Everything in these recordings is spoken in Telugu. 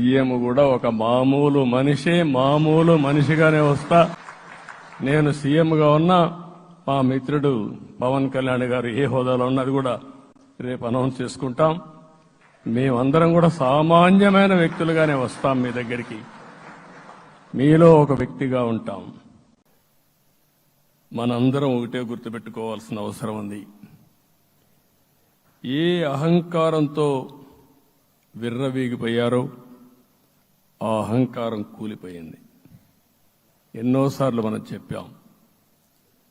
సీఎం కూడా ఒక మామూలు మనిషి మామూలు మనిషిగానే వస్తా. నేను సీఎంగా ఉన్నా మా మిత్రుడు పవన్ కళ్యాణ్ గారు ఏ హోదాలో ఉన్నది కూడా రేపు అనౌన్స్ చేసుకుంటాం. మేమందరం కూడా సామాన్యమైన వ్యక్తులుగానే వస్తాం మీ దగ్గరికి. మీలో ఒక వ్యక్తిగా ఉంటాం. మనందరం ఒకటే గుర్తుపెట్టుకోవాల్సిన అవసరం ఉంది. ఏ అహంకారంతో విర్రవీగిపోయారో ఆ అహంకారం కూలిపోయింది. ఎన్నోసార్లు మనం చెప్పాం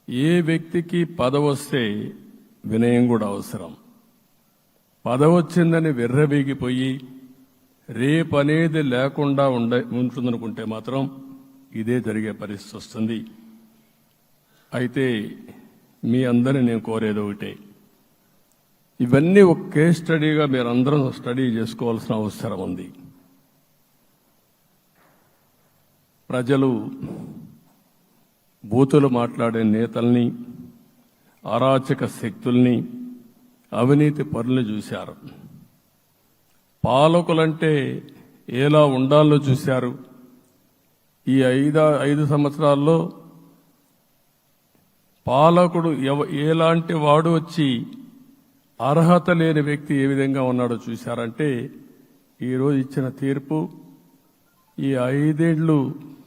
ఏ వ్యక్తికి పదవొస్తే వినయం కూడా అవసరం. పదవొచ్చిందని విర్రవీగిపోయి రేపనేది లేకుండా ఉండ ఉంటుందనుకుంటే మాత్రం ఇదే జరిగే పరిస్థితి వస్తుంది. అయితే మీ అందరిని నేను కోరేది ఒకటే ఇవన్నీ ఒక కేస్ స్టడీగా మీరందరం స్టడీ చేసుకోవాల్సిన అవసరం ఉంది. ప్రజలు బూతులు మాట్లాడే నేతల్ని అరాచక శక్తుల్ని అవినీతి పనులు చూశారు. పాలకులంటే ఎలా ఉండాలో చూశారు. ఈ ఐదు ఐదు సంవత్సరాల్లో పాలకుడు ఎవ ఎలాంటి వాడు వచ్చి అర్హత లేని వ్యక్తి ఏ విధంగా ఉన్నాడో చూశారంటే ఈరోజు ఇచ్చిన తీర్పు ఈ ఐదేళ్ళు